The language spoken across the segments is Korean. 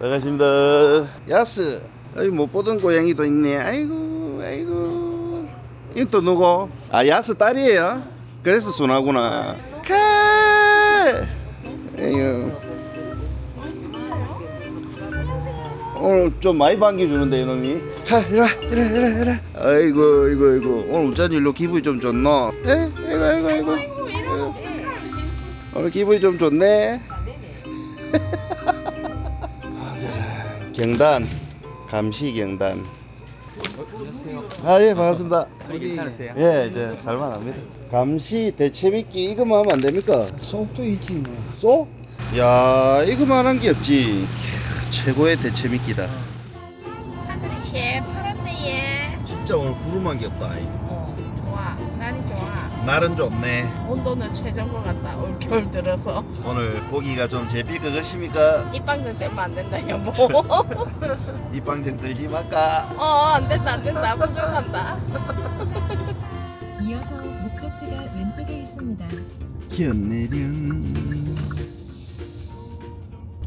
반갑습니다. 야스. 아이 못 보던 고양이도 있네. 아이고, 아이고. 이건 또 누구? 아, 야스 딸이에요. 그래서 순하구나. 카. 아이고. 오늘 좀 많이 반겨주는데 이놈이. 하, 이리 와, 이리 와, 이리 와. 아이고, 아이고, 아이고. 오늘 우짠 일로 기분이 좀 좋노? 에? 아이고, 아이고, 아이고. 오늘 기분이 좀 좋네. 경단 감시 경단. 아 예 반갑습니다. 괜찮으세요? 예 이제 살만합니다. 감시 대체미끼 이거만 하면 안 됩니까? 속도 있지 뭐. 쏘? 야 이거만 한 게 없지. 캬, 최고의 대체미끼다. 하늘이 새파랗네 얘. 진짜 오늘 구름한 게 없다. 어 좋아 날이 좋아. 날은 좋네. 온도는 최저인 같다 올 겨울 들어서 오늘 고기가 좀 제비 그것입니까? 입방정 때문에 안 된다 여보. 입방정 들지 말까? 어안 된다 안 된다 부족한다. 이어서 목적지가 왼쪽에 있습니다. 견내령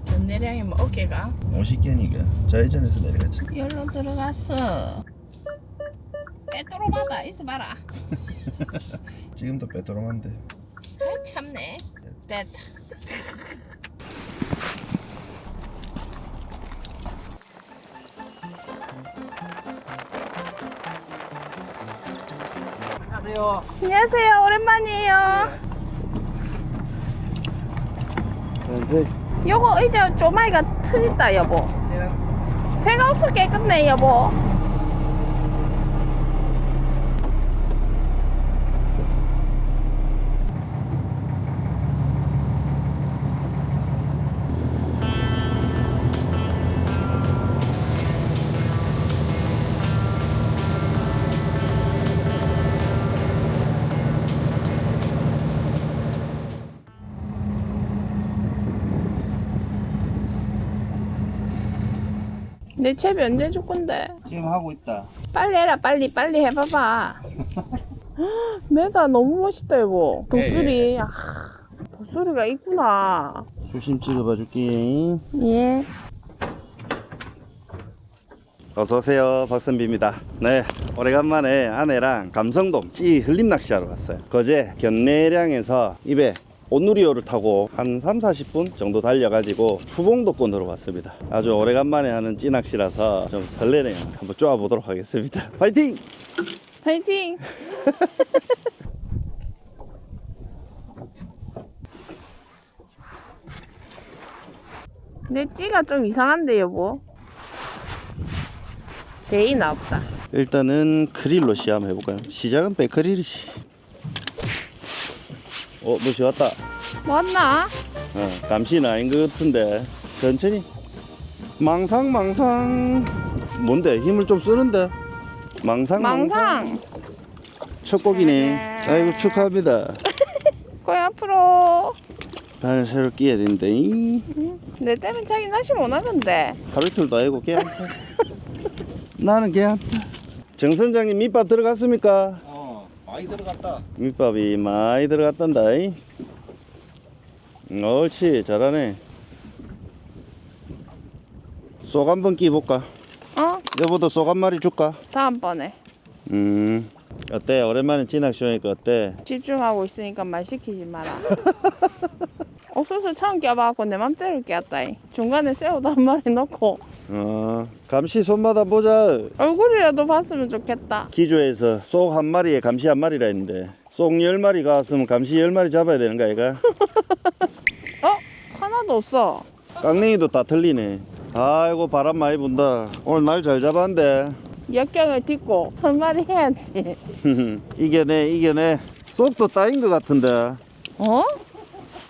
견내량이 뭐 어깨가 50견이가 좌회전에서 내려갔지. 열로 들어갔어. 빼도록하다 있어봐라. 지금도 빼도록한데. 아이 참네. 됐다. 안녕하세요. 안녕하세요 오랜만이에요. 선생. 요거 이제 조마이가 트있다 여보. 회가 없어 깨끗네 여보. 내 채비 언제 줄 건데? 지금 하고 있다. 빨리 해라 빨리 빨리 해봐봐 메다 너무 멋있다 여보 독수리 아, 독수리가 있구나 수심 찍어봐 줄게. 예 어서 오세요. 박선비입니다. 네, 오래간만에 아내랑 감성돔 찌 흘림 낚시하러 갔어요. 거제 견내량에서 입에 온누리호를 타고 한 3, 40분 정도 달려가지고 추봉도권으로 왔습니다. 아주 오래간만에 하는 찌 낚시라서 좀 설레네요. 한번 쪼아보도록 하겠습니다. 파이팅! 파이팅 내 찌가 좀 이상한데 여보 데이나 없다 일단은 크릴로 시합 해볼까요? 시작은 백크릴이지. 어, 뭐시 왔다. 맞나? 어, 감시는 아닌 것 같은데. 천천히. 망상 망상. 뭔데? 힘을 좀 쓰는데. 망상 망상. 첫 곡이네. 네. 아이고 축하합니다. 거의 앞으로. 바늘 새로 끼야 되는데 이. 내 때문에 자기 낚시 못하던데. 하루 이틀도 아니고 걔한테 나는 걔한테 정 선장님 밑밥 들어갔습니까? 어, 많이 들어갔다. 밑밥이 많이 들어갔단다 이. 옳지 잘하네 쏙 한 번 끼볼까? 어? 여보도 쏙 한 마리 줄까? 다음번에 음 어때 오랜만에 진학시 오니까 어때 집중하고 있으니까 말 시키지 마라. 옥수수 처음 껴봐갖고 내 맘대로 꼈다. 이. 중간에 새우도 한 마리 넣고 어 감시 손마다 보자 얼굴이라도 봤으면 좋겠다. 기조에서 쏙 한 마리에 감시 한 마리라 했는데 쏙 열 마리 가 왔으면 감시 열 마리 잡아야 되는 거 아이가 어? 하나도 없어. 깡냉이도 다 틀리네 아이고 바람 많이 분다 오늘 날 잘 잡았는데 역경을 딛고 한 마리 해야지. 이겨내 이겨내 쏙도 따인 것 같은데 어?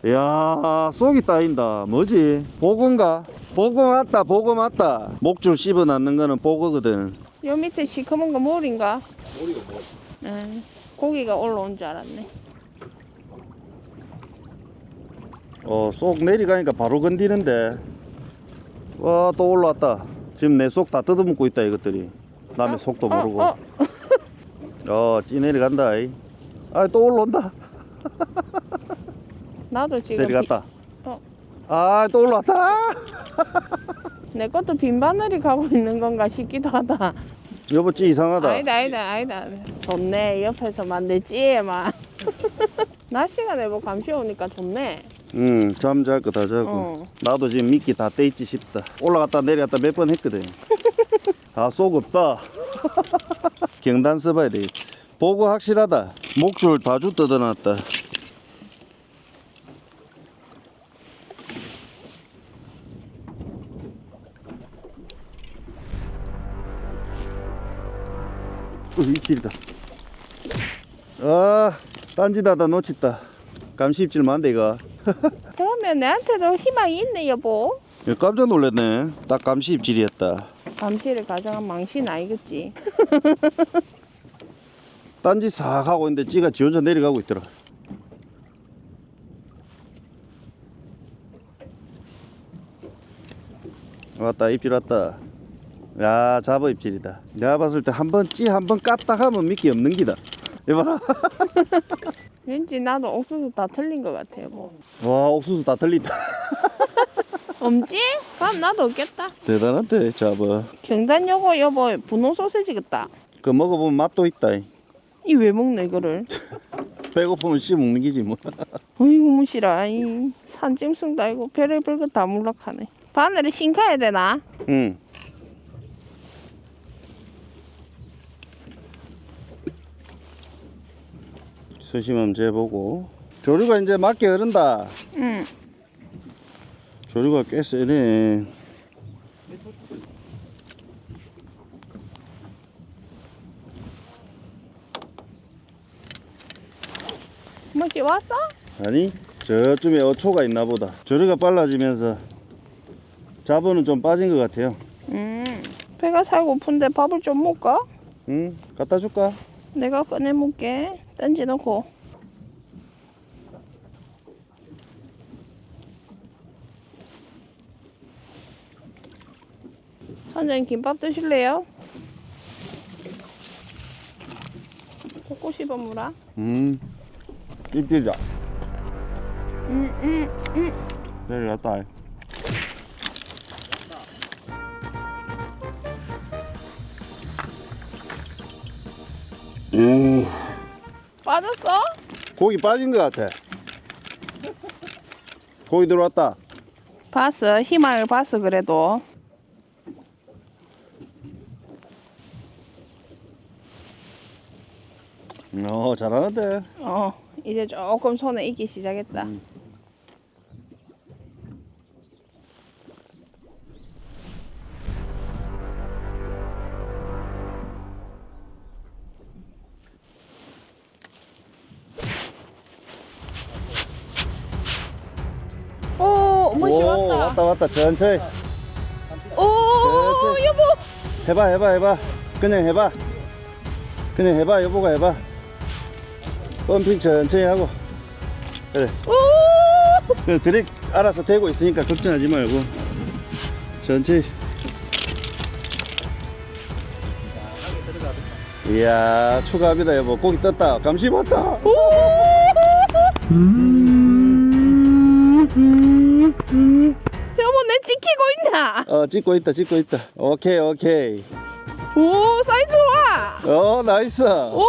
야 쏙이 따인다 뭐지 보고인가 보고 맞다 보고 맞다 목줄 씹어 놨는 거는 보고거든 요 밑에 시커먼 거 몰인가? 몰이가 뭐? 응. 고기가 올라온 줄 알았네. 어쏙 내려가니까 바로 건디는데 와 또 올라왔다 지금 내 속 다 뜯어먹고 있다 이것들이 남의 속도 모르고 어, 어. 어찌 내려간다 아또 올라온다 나도 지금 내려갔다 어. 아 또 올라왔다 내 것도 빈 바늘이 가고 있는 건가 싶기도 하다. 여보 찌 이상하다 아니다 아니다 아니다. 좋네 옆에서만 내 찌에만. 날씨가 내뭐 감시 오니까 좋네. 응 잠 잘 거 다 자고 어. 나도 지금 미끼 다 떼있지 싶다 올라갔다 내려갔다 몇 번 했거든 아 속 없다 경단 써봐야 돼 보고 확실하다 목줄 다주 뜯어놨다 입질이다 아 딴지다다 놓쳤다 감시 입질 만데 이거 그러면 내한테도 희망이 있네 여보. 야, 깜짝 놀랐네. 딱 감시 입질이었다. 감시를 가정한 망신 아니겠지. 딴지 싹 하고 있는데 찌가 지 혼자 내려가고 있더라. 왔다 입질 왔다. 야 잡어 입질이다. 내가 봤을 때 한 번 찌 한 번 깠다 하면 미끼 없는 기다. 이봐라. 왠지 나도 옥수수 다 틀린 것 같아 여보. 와 옥수수 다 틀린다. 엄지? 그럼 나도 없겠다. 대단한데 잡어. 경단 요거 여보 분홍 소세지 같다. 그 먹어보면 맛도 있다. 이왜 먹네 이거를? 배고프면 씹 먹는 기지 뭐. 어이구 무시라. 이 산짐승도 아니고 별의별 거다 물락하네. 바늘을 신가야 되나? 응. 수심함 재보고 조류가 이제 맞게 흐른다 응. 조류가 꽤 세네 뭐지 왔어? 아니 저쯤에 어초가 있나 보다 조류가 빨라지면서 잡어는 좀 빠진 것 같아요 음. 배가 살고픈데 밥을 좀 먹까? 응 갖다 줄까? 내가 꺼내 먹게. 던지 놓고. 선생님 김밥 드실래요? 먹고 싶어 무라. 음 음, 음, 음. 내려갔다 음 빠졌어? 고기 빠진 것 같아. 고기 들어왔다. 봤어. 희망을 봤어 그래도. 어, 잘하는데. 어 이제 조금 손에 익기 시작했다. 오, 왔다. 왔다. 천천히. 오, 그렇지. 여보. 해봐, 해봐, 해봐. 그냥 해봐. 그냥 해봐, 여보가 해봐. 펌핑 천천히 하고. 그래. 오, 그래, 드랙 알아서 되고 있으니까 걱정하지 말고. 천천히. 이야, 추가합니다, 여보. 고기 떴다. 감시 봤다. 여 지키고 있나? 어, 찍고 있다, 찍고 있다. 오케이, 오케이. 오, 사이즈 좋아. 어, 나이스. 오,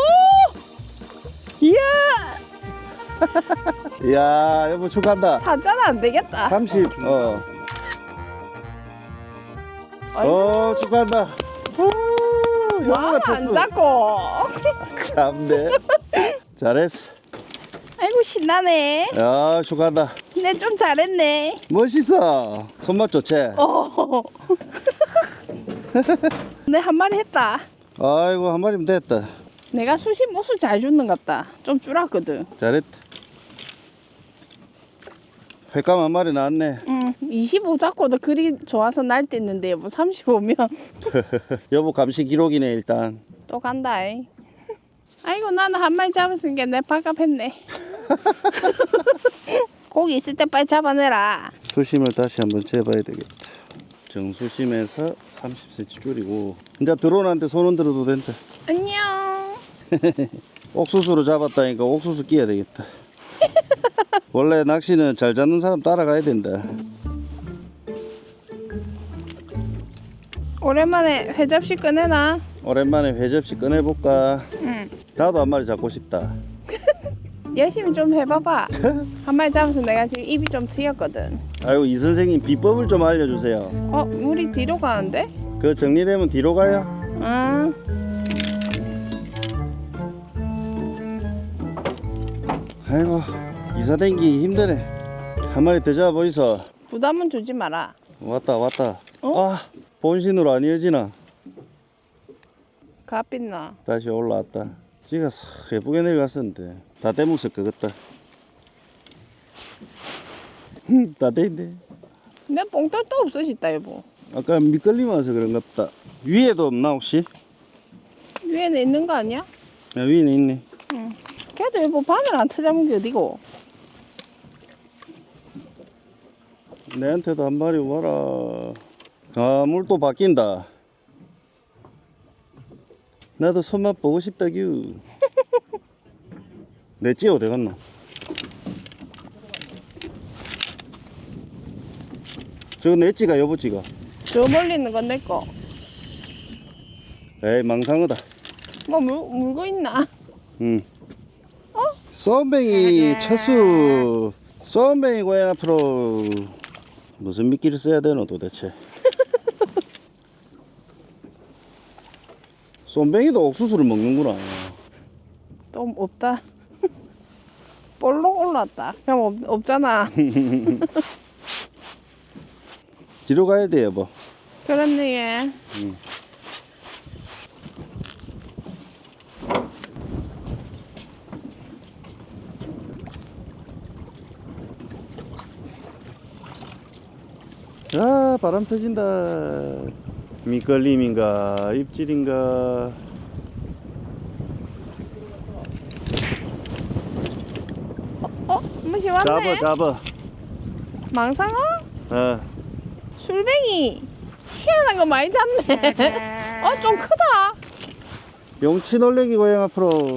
이야, 이야, 여보 축하한다. 사자는 안 되겠다. 30, 어. 어, 축하한다. 오, 여보가 와안 쳤어. 잡고. 참네. 잘했어. 아이고 신나네. 야, 축하한다. 내좀 잘했네. 멋있어. 손맛 좋지? 어. 내 한 마리 했다. 아이고, 한 마리면 됐다. 내가 수시 무수 잘 줬는갑다. 좀 줄었거든. 잘했다. 횟감 한 마리 나왔네. 응, 25 잡고도 그리 좋아서 날뛰는데 뭐 35면 여보 감시 기록이네, 일단. 또 간다. 이. 아이고 나는 한 마리 잡았으니까 내 발값했네. 고기 있을 때 빨리 잡아내라. 수심을 다시 한번 재봐야 되겠다. 정수심에서 30cm 줄이고 이제 드론한테 손 흔들어도 된다. 안녕. 옥수수로 잡았다니까 옥수수 끼야 되겠다. 원래 낚시는 잘 잡는 사람 따라가야 된다. 오랜만에 회접시 꺼내나? 오랜만에 회접시 꺼내볼까? 응. 나도 한 마리 잡고 싶다. 열심히 좀 해봐봐. 한 마리 잡아서 내가 지금 입이 좀 트였거든. 아이고 이 선생님 비법을 좀 알려주세요. 어, 물이 뒤로 가는데? 그 정리되면 뒤로 가요. 응. 아이고 이사 댕기 힘드네. 한 마리 더 잡아보이소. 부담은 주지 마라. 왔다 왔다. 어? 아 본신으로 안 이어지나? 갓빛나. 다시 올라왔다. 지가 싹 예쁘게 내려갔었는데 다 떼묵을 것 같다. 다 돼있네. 내 뽕돌도 없으시다 여보. 아까 미끌림 와서 그런가 보다. 위에도 없나 혹시? 위에는 있는 거 아니야? 야, 위에는 있네. 걔도 여보 바늘 안 터잡은 게 어디고? 내한테도 한 마리 와라. 아, 물도 바뀐다. 나도 손맛 보고 싶다, 규. 내찌 어디 갔나? 저거 내 찌가 여보 찌가. 저 멀리 있는 건 내 거. 에이, 망상어다. 뭐 물, 물고 있나? 응. 쏨뱅이 철수. 쏨뱅이 고양 앞으로. 무슨 미끼를 써야 되노 도대체? 쏨뱅이도 옥수수를 먹는구나. 또 없다. 볼록 올랐다. 그냥 없, 없잖아. 뒤로 가야 돼 여보. 그렇네 얘. 아 바람 터진다. 미끌림인가 입질인가. 어? 무시 왔네. 잡아 잡아. 망상어? 어. 술뱅이. 희한한 거 많이 잡네. 어, 좀 크다. 용치 놀래기 고양 앞으로.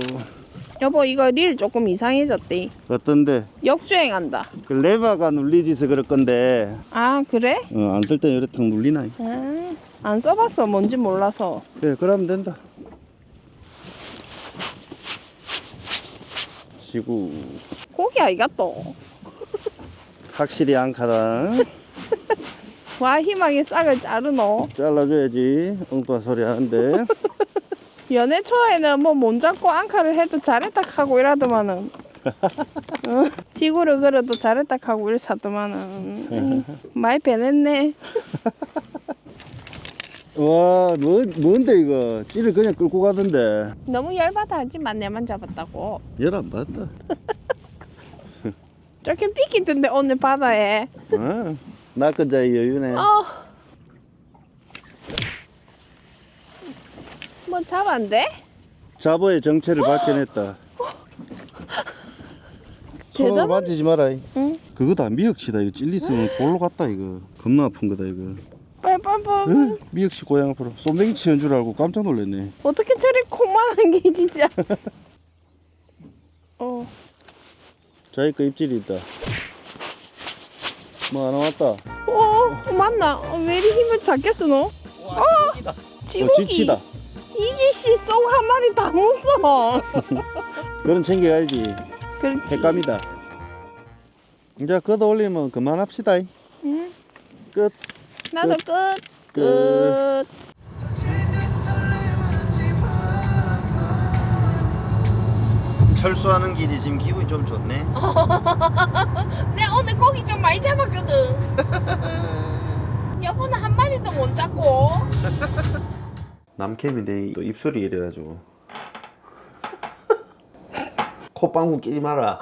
여보, 이거 릴 조금 이상해졌대. 어떤데? 역주행한다. 그 레바가 눌리지서 그럴 건데 아, 그래? 어, 안쓸때 이렇게 탁 눌리나? 아, 안 써봤어. 뭔지 몰라서. 그래 그러면 된다 시구 고기 아이가 또. 확실히 안 카다 와, 희망의 싹을 자르노. 잘라줘야지 엉뚱한 소리 하는데 연애 초에는 뭐 몸 잡고 앙카를 해도 잘했다 하고 이러더만은. 어, 지구를 걸어도 잘했다 하고 이러사더만은. 에이, 많이 배냈네. 와 뭐, 뭔데 이거 찌를 그냥 끌고 가던데 너무 열받아 하지만 내만 잡았다고. 열 안 받다 오늘 바다에. 어, 낙근자의 여유네 어. 뭐 잡았는데? 자보의 정체를 밝혀냈다 손으로 대단한- 만지지 마라 응. 그거 다 미역치다 이거 찔리으면 볼로 갔다 이거 겁나 아픈 거다 이거 빨빨빨. 응? 미역치 고양 앞으로 쏨뱅이 치는 줄 알고 깜짝 놀랐네 어떻게 저리 콩만한 게 진짜. 어. 자기 거 입질이 있다 뭐 하나 왔다 어, 맞나? 어, 왜 이리 힘을 작겠어 너? 와. 어, 지고기. 지치다 이지씨 쏙 한 마리 다 묻어. 그런 챙겨가야지 그렇지. 횟감이다 이제 걷어 올리면 그만합시다 응. 끝 나도 끝. 끝. 끝. 철수하는 길이 지금 기분이 좀 좋네 내 오늘 고기 좀 많이 잡았거든. 여보는 한 마리도 못 잡고. 남캠인데 또 입술이 이래가지고 콧방구 끼지 마라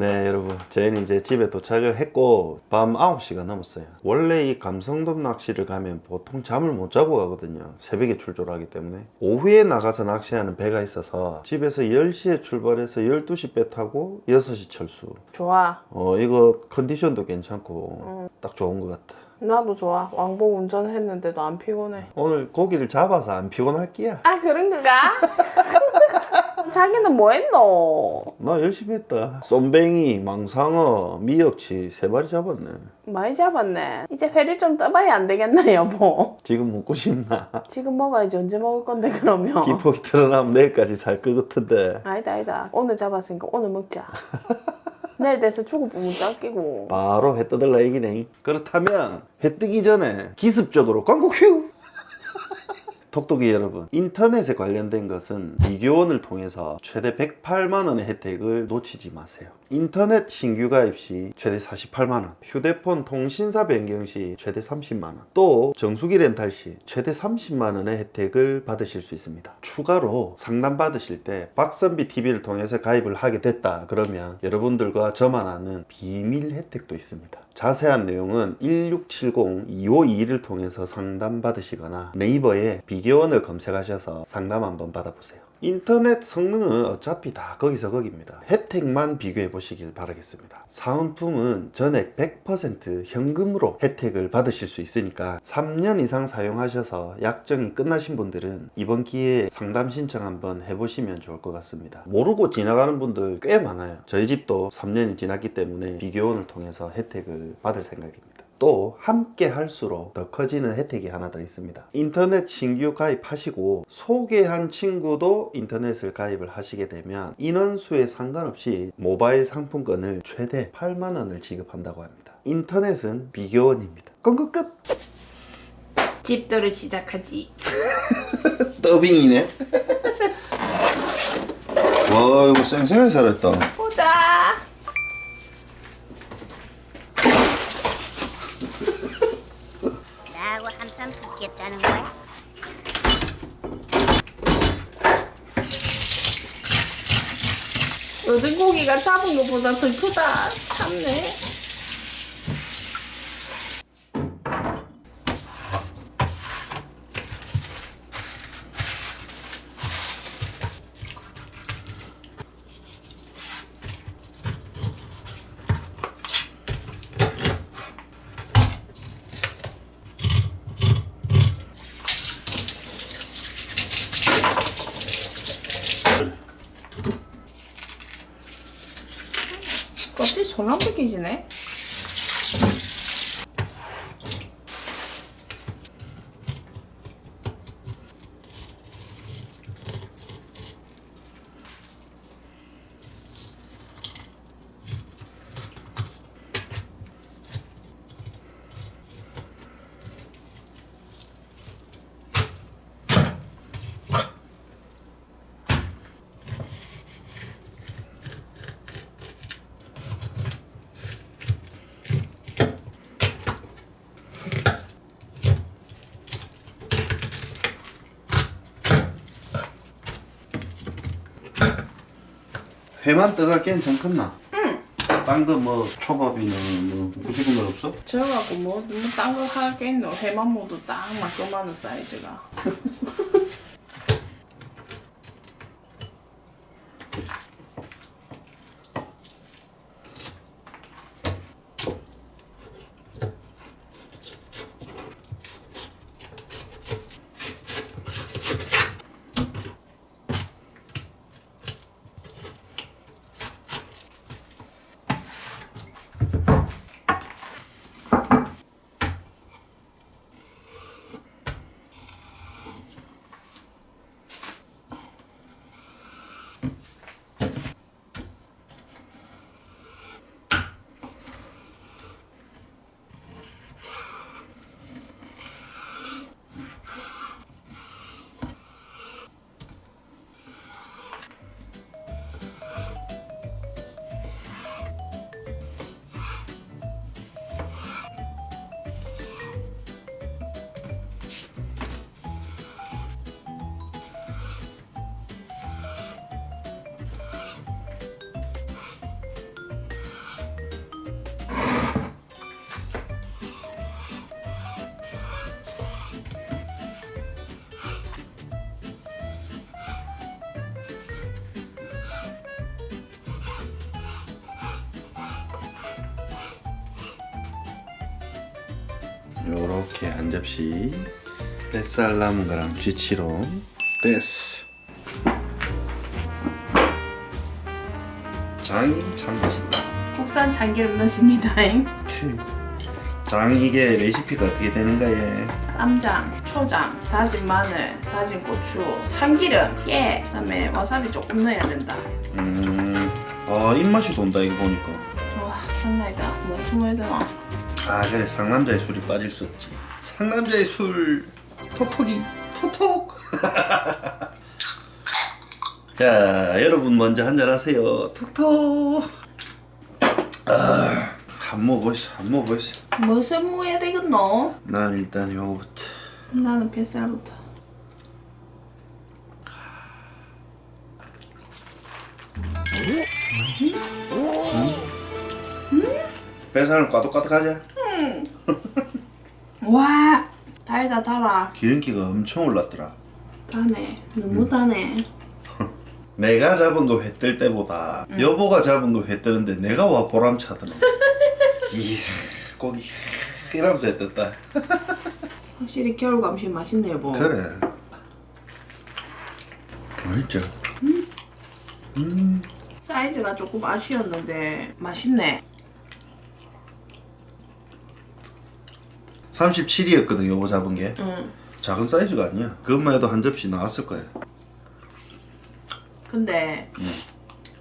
네 여러분 저희는 이제 집에 도착을 했고 밤 9시가 넘었어요 원래 이 감성돔 낚시를 가면 보통 잠을 못 자고 가거든요 새벽에 출조를 하기 때문에 오후에 나가서 낚시하는 배가 있어서 집에서 10시에 출발해서 12시 배 타고 6시 철수 좋아. 어 이거 컨디션도 괜찮고 딱 좋은 것 같다 나도 좋아. 왕복 운전했는데도 안 피곤해. 오늘 고기를 잡아서 안 피곤할 끼야 아 그런 거가? 자기는 뭐 했노? 나 열심히 했다. 쏨뱅이, 망상어, 미역치 세 마리 잡았네. 많이 잡았네. 이제 회를 좀 떠봐야 안 되겠나 여보? 지금 먹고 싶나? 지금 먹어야지 언제 먹을 건데 그러면? 기폭이 드러나면 내일까지 살 것 같은데. 아니다 아니다. 오늘 잡았으니까 오늘 먹자. 내일 돼서 죽을 뿜을 짱끼고. 바로 회 떠들라 얘기네. 그렇다면 회 뜨기 전에 기습적으로 광고 큐! 톡톡이 여러분, 인터넷에 관련된 것은 비교원을 통해서 최대 108만 원의 혜택을 놓치지 마세요. 인터넷 신규 가입 시 최대 48만 원, 휴대폰 통신사 변경 시 최대 30만 원, 또 정수기 렌탈 시 최대 30만 원의 혜택을 받으실 수 있습니다. 추가로 상담 받으실 때 박선비 TV를 통해서 가입을 하게 됐다 그러면 여러분들과 저만 아는 비밀 혜택도 있습니다. 자세한 내용은 1670-2521을 통해서 상담 받으시거나 네이버에 비 교원을 검색하셔서 상담 한번 받아보세요. 인터넷 성능은 어차피 다 거기서 거기입니다. 혜택만 비교해 보시길 바라겠습니다. 사은품은 전액 100% 현금으로 혜택을 받으실 수 있으니까 3년 이상 사용하셔서 약정이 끝나신 분들은 이번 기회에 상담 신청 한번 해보시면 좋을 것 같습니다. 모르고 지나가는 분들 꽤 많아요. 저희 집도 3년이 지났기 때문에 비교원을 통해서 혜택을 받을 생각입니다. 또 함께 할수록 더 커지는 혜택이 하나 더 있습니다. 인터넷 신규 가입하시고 소개한 친구도 인터넷을 가입을 하시게 되면 인원수에 상관없이 모바일 상품권을 최대 8만 원을 지급한다고 합니다. 인터넷은 비교원입니다. 광고 끝! 집도를 시작하지. 더빙이네. 와 이거 쌩쌩하게 잘했다. 보자. 나하고 한참 붙겠다는 거야? 요즘 고기가 잡은 것보다 더 크다. 참네. 껍질 솔랑 벗기지네. 회만 떠갈 게는 좀 컸나? 응. 딴 거 뭐 초밥이나 뭐 부시는 건 없어? 저 갖고 뭐 딴거 하겠노. 해만 모두 딱 맞고 많은 사이즈가. 접시 뱃살 남은 거랑 쥐치로 됐어 장이 참 맛있다. 국산 참기름 넣으십니다. 장 이게 레시피가 어떻게 되는 거예? 쌈장, 초장, 다진 마늘, 다진 고추, 참기름, 깨, 그다음에 와사비 조금 넣어야 된다. 음, 아 입맛이 돈다 이거 보니까. 와 장난이다. 뭐 품어야 되나? 아 그래 상남자의 술이 빠질 수 없지. 상남자의 술 토톡이 토톡. 자 여러분 먼저 한잔 하세요. 톡톡. 아, 한 먹어보시오. 한 먹어보시오. 무슨 무해야 되겠노? 난 일단 요거부터. 나는 뱃살부터. 배살은 까독까독하지? 와 달다 달아. 기름기가 엄청 올랐더라. 다네. 너무 다네. 내가 잡은 거 회 뜰 때보다 여보가 잡은 거 회 뜨는데 내가 와 보람차더라. 이 고기 이러면서 회 떴다. 확실히 겨울 감시 맛있네 여보. 그래. 맛있죠? 사이즈가 조금 아쉬웠는데 맛있네. 37이었거든 여보 잡은 게. 응. 작은 사이즈가 아니야. 그것만 해도 한 접시 나왔을 거야. 근데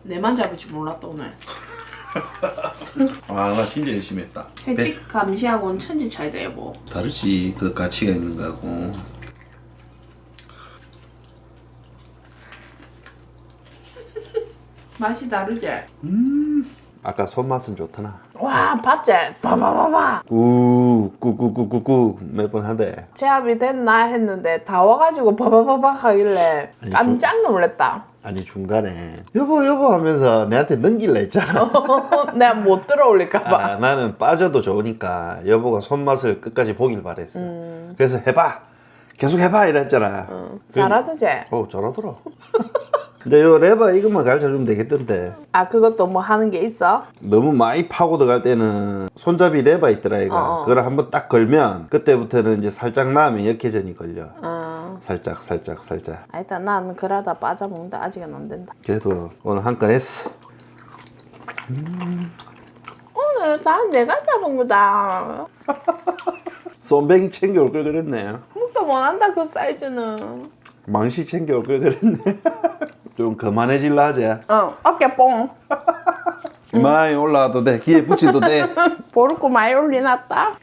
내만 잡을 줄 몰랐다 오늘. 아 나 진짜 열심히 했다. 배- 회칙 감시하고는 천지 차이다 여보. 다르지 그 가치가 있는 거고. 맛이 다르지? 아까 손맛은 좋더나. 와 봤지? 봐봐봐봐. 우 꾸꾸꾸꾸꾸 몇 번 하대. 제압이 됐나 했는데 다 와가지고 봐봐봐봐 하길래 아니, 깜짝 놀랐다. 아니 중간에 여보 여보 하면서 내한테 넘길라 했잖아. 내가 못 들어올릴까봐. 아, 나는 빠져도 좋으니까 여보가 손맛을 끝까지 보길 바랬어. 그래서 해봐. 계속 해봐 이랬잖아. 잘하더지? 어 잘하더라. 이제 요 레바 이것만 가르쳐주면 되겠던데. 아 그것도 뭐 하는 게 있어? 너무 많이 파고 들어갈 때는 손잡이 레바 있더라 이가. 어, 어. 그걸 한번 딱 걸면 그때부터는 이제 살짝 나면 역회전이 걸려. 어. 살짝 살짝 살짝. 아, 일단 난 그러다 빠져먹는다 아직은 안 된다. 그래도 오늘 한 건 했어. 오늘 다 내가 잡은 거다. 쏨뱅이 챙겨올 걸 그랬네. 먹도 못한다 그 사이즈는. 망시 챙겨올 걸 그랬네. 좀 그만해질라 하지. 어 어깨 뽕. 많이 올라와도 돼. 귀에 붙이도 돼. 보르고 많이 올리놨다.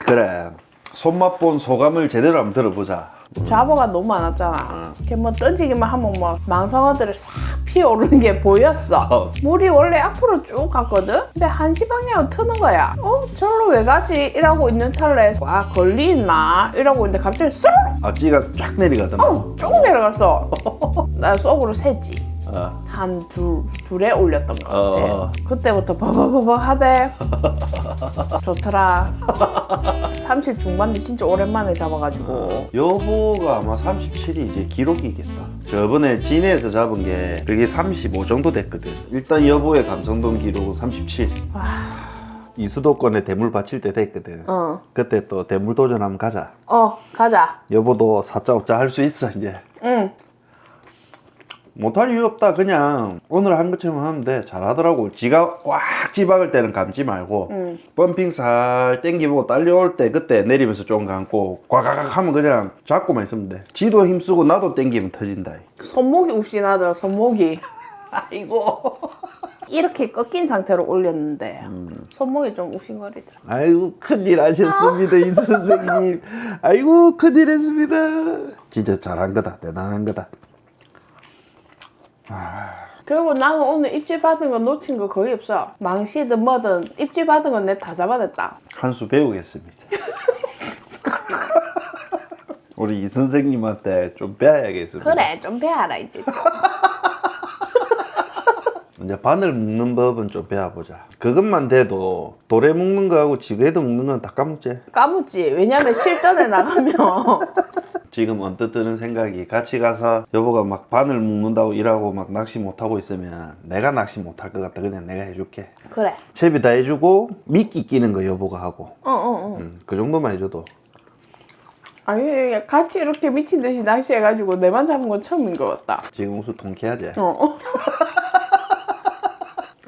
그래. 손맛 본 소감을 제대로 한번 들어보자. 잡어가 너무 많았잖아. 걔뭐 던지기만 하면 뭐 망상어들이 싹 피어오르는 게 보였어. 어. 물이 원래 앞으로 쭉 갔거든? 근데 한시 방향으로 트는 거야. 어? 저로 왜 가지? 이러고 있는 찰나에 와 걸리나? 이러고 있는데 갑자기 쏙! 앞뒤가 쫙 내려가더만. 어, 쭉 내려갔어. 나 속으로 셌지. 어. 한 둘, 둘에 올렸던 것 같아. 어. 그때부터 버버버버 하대. 좋더라. 30 중반대 진짜 오랜만에 잡아가지고. 여보가 아마 37이 이제 기록이겠다. 저번에 진해에서 잡은 게 그게 35 정도 됐거든. 일단 여보의 감성돔 기록은 37. 와, 이수도권에 대물 바칠 때 됐거든. 어. 그때 또 대물 도전 한번 가자. 어, 가자. 여보도 사짜오짜 할 수 있어 이제. 응. 못할 이유 없다. 그냥 오늘 한 것처럼 하면 돼. 잘하더라고. 지가 꽉 집박을 때는 감지 말고 응. 펌핑 살 땡기고 딸려올 때 그때 내리면서 좀 감고 꽉꽉 하면 그냥 잡고만 있으면 돼. 지도 힘쓰고 나도 땡기면 터진다. 손목이 욱신하더라, 손목이. 아이고. 이렇게 꺾인 상태로 올렸는데, 손목이 좀 욱신거리더라. 아이고 큰일 하셨습니다 이 선생님. 아이고 큰일 했습니다. 진짜 잘한 거다 대단한 거다 그리고 나는 오늘 입질 받은 거 놓친 거 거의 없어. 망시든 뭐든 입질 받은 건 내 다 잡아냈다. 한 수 배우겠습니다 우리 이 선생님한테 좀 배워야겠습니다 그래, 좀 배워라, 이제. 좀. 이제 바늘 묶는 법은 좀 배워보자. 그것만 돼도 돌에 묶는 거하고 지그에도 묶는 건 다 까먹지. 까먹지. 왜냐면 실전에 나가면. 지금 언뜻 드는 생각이 같이 가서 여보가 막 바늘 묶는다고 일하고 막 낚시 못하고 있으면 내가 낚시 못할 것 같다. 그냥 내가 해줄게. 그래. 채비 다 해주고 미끼 끼는 거 여보가 하고. 어, 어, 어. 음, 그 정도만 해줘도. 아니, 같이 이렇게 미친 듯이 낚시해가지고 내만 잡은 건 처음인 것 같다. 지금 우수 통쾌하지? 어.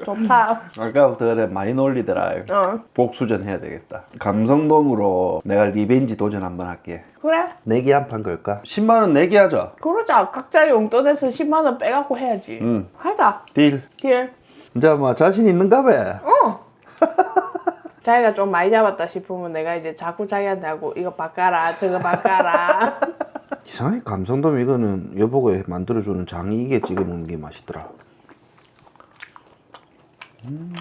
좋다. 아까부터 많이 놀리더라. 어 복수전 해야 되겠다. 감성돔으로 내가 리벤지 도전 한번 할게. 그래. 내기 한 판 걸까? 10만 원 내기 하자. 그러자 각자 용돈에서 10만 원 빼갖고 해야지. 응. 하자. 딜. 딜. 이제 뭐 자신 있는가 봐. 어. 자기가 좀 많이 잡았다 싶으면 내가 이제 자꾸 자기한테 하고 이거 바꿔라 저거 바꿔라. 이상하게 감성돔 이거는 여보가 만들어주는 장이 이게 찍어 먹는 게 맛있더라. 음,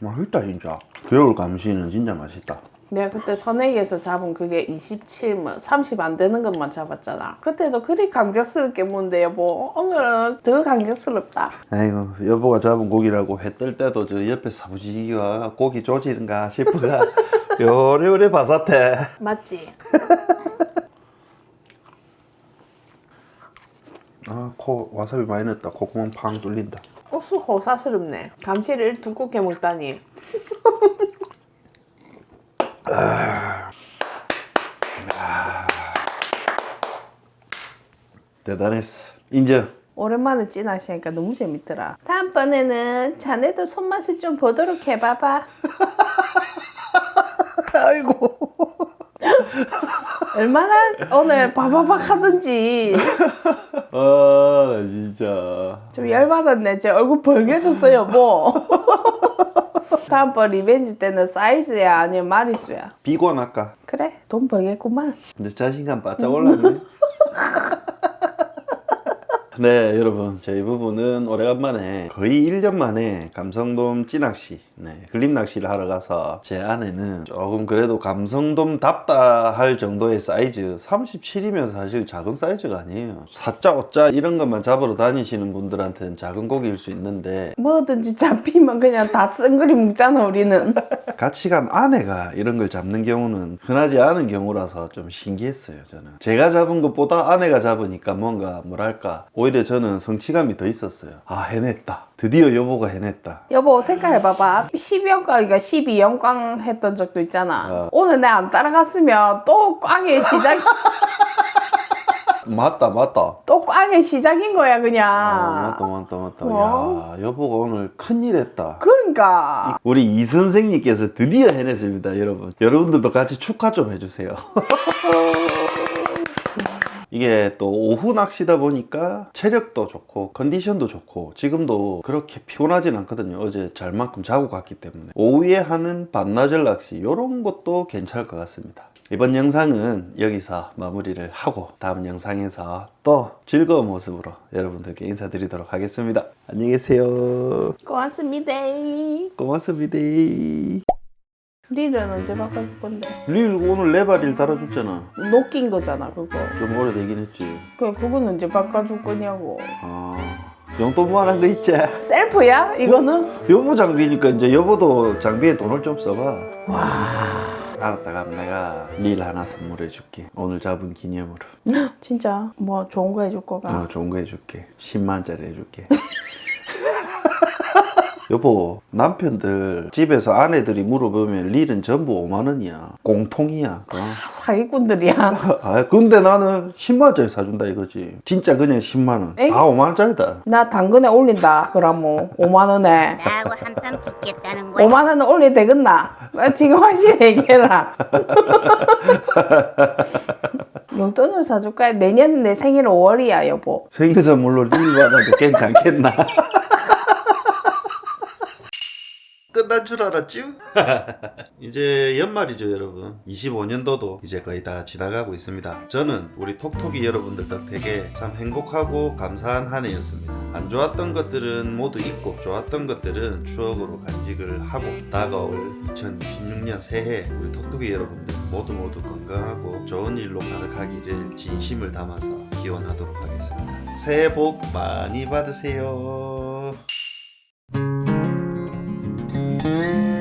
맛있다 진짜. 겨울 감시는 진짜 맛있다. 내가 그때 선행에서 잡은 그게 27, 뭐30 안 되는 것만 잡았잖아. 그때도 그리 감격스럽게 문데 여보 오늘은 더 감격스럽다. 아이고 여보가 잡은 고기라고 해 뜰 때도 저 옆에 사부지기가 고기 조지는가 싶어가 요래요래 바삭해. 맞지? 아 코 와사비 많이 넣었다. 콧구멍 팡 뚫린다. 옥수 호사스럽네. 감시를 두껍게 먹다니. 대단했어. 인정. 오랜만에 찐하시니까 너무 재밌더라. 다음번에는 자네도 손맛을 좀 보도록 해봐봐. 아이고. 얼마나 오늘 바바박 하든지 아 진짜. 좀 열받았네. 제 얼굴 벌개졌어 여보. 다음번 리벤지 때는 사이즈야 아니면 마리수야? 비건 할까? 그래 돈 벌겠구만. 근데 자신감 바짝 올랐네. 네, 여러분. 저희 부부는 오래간만에 거의 1년 만에 감성돔 찌낚시, 네, 흘림 낚시를 하러 가서 제 아내는 조금 그래도 감성돔답다 할 정도의 사이즈 37이면 사실 작은 사이즈가 아니에요. 4자, 5자 이런 것만 잡으러 다니시는 분들한테는 작은 고기일 수 있는데 뭐든지 잡히면 그냥 다 쓴그리 묵잖아 우리는. 같이 간 아내가 이런 걸 잡는 경우는 흔하지 않은 경우라서 좀 신기했어요, 저는. 제가 잡은 것보다 아내가 잡으니까 뭔가 뭐랄까, 오히려 저는 성취감이 더 있었어요. 아, 해냈다. 드디어 여보가 해냈다. 여보 생각해봐봐 12연광 그러니까 12연광 했던 적도 있잖아 어. 오늘 내 안 따라갔으면 또 꽝의 시작 맞다, 맞다. 또 꽝의 시작인 거야 그냥 아, 맞다, 맞다, 맞다. 어? 야, 여보가 오늘 큰일 했다. 그러니까 우리 이 선생님께서 드디어 해냈습니다, 여러분. 여러분들도 같이 축하 좀 해주세요. 이게 또 오후 낚시다 보니까 체력도 좋고 컨디션도 좋고 지금도 그렇게 피곤하진 않거든요. 어제 잘만큼 자고 갔기 때문에 오후에 하는 반나절 낚시 이런 것도 괜찮을 것 같습니다. 이번 영상은 여기서 마무리를 하고 다음 영상에서 또 즐거운 모습으로 여러분들께 인사드리도록 하겠습니다. 안녕히 계세요. 고맙습니다 고맙습니다. 릴은 언제 바꿔줄 건데 릴 오늘 레바리를 달아줬잖아. 녹긴 거잖아 그거 좀 오래되긴 했지. 그 그건 언제 바꿔줄 거냐고 아, 용돈만한 거 있지? 셀프야 이거는 여보 장비니까 이제 여보도 장비에 돈을 좀 써봐. 와. 알았다, 그럼 내가 릴 하나 선물해 줄게. 오늘 잡은 기념으로. 진짜 뭐 좋은 거 해줄 거가 어, 좋은 거 해줄게. 10만짜리 해줄게. 여보, 남편들 집에서 아내들이 물어보면 릴은 전부 5만 원이야. 공통이야. 어. 사기꾼들이야 아, 근데 나는 10만 원짜리 사준다 이거지. 진짜 그냥 10만 원. 에이? 다 5만 원짜리다. 나 당근에 올린다 그럼 뭐 5만 원에 나하고 한판 붙겠다는 거야? 5만 원은 올려 되겠나? 나 지금 확실히 얘기해라. 용돈을 사줄까? 내년 내 생일 5월이야 여보. 생일 선물로 릴 받아도 괜찮겠나? 끝난 줄 알았죠? 이제 연말이죠 여러분. 25년도도 이제 거의 다 지나가고 있습니다. 저는 우리 톡톡이 여러분들 덕택에 참 행복하고 감사한 한 해였습니다. 안 좋았던 것들은 모두 잊고 좋았던 것들은 추억으로 간직을 하고 다가올 2026년 새해 우리 톡톡이 여러분들 모두 모두 건강하고 좋은 일로 가득하기를 진심을 담아서 기원하도록 하겠습니다. 새해 복 많이 받으세요 Thank you.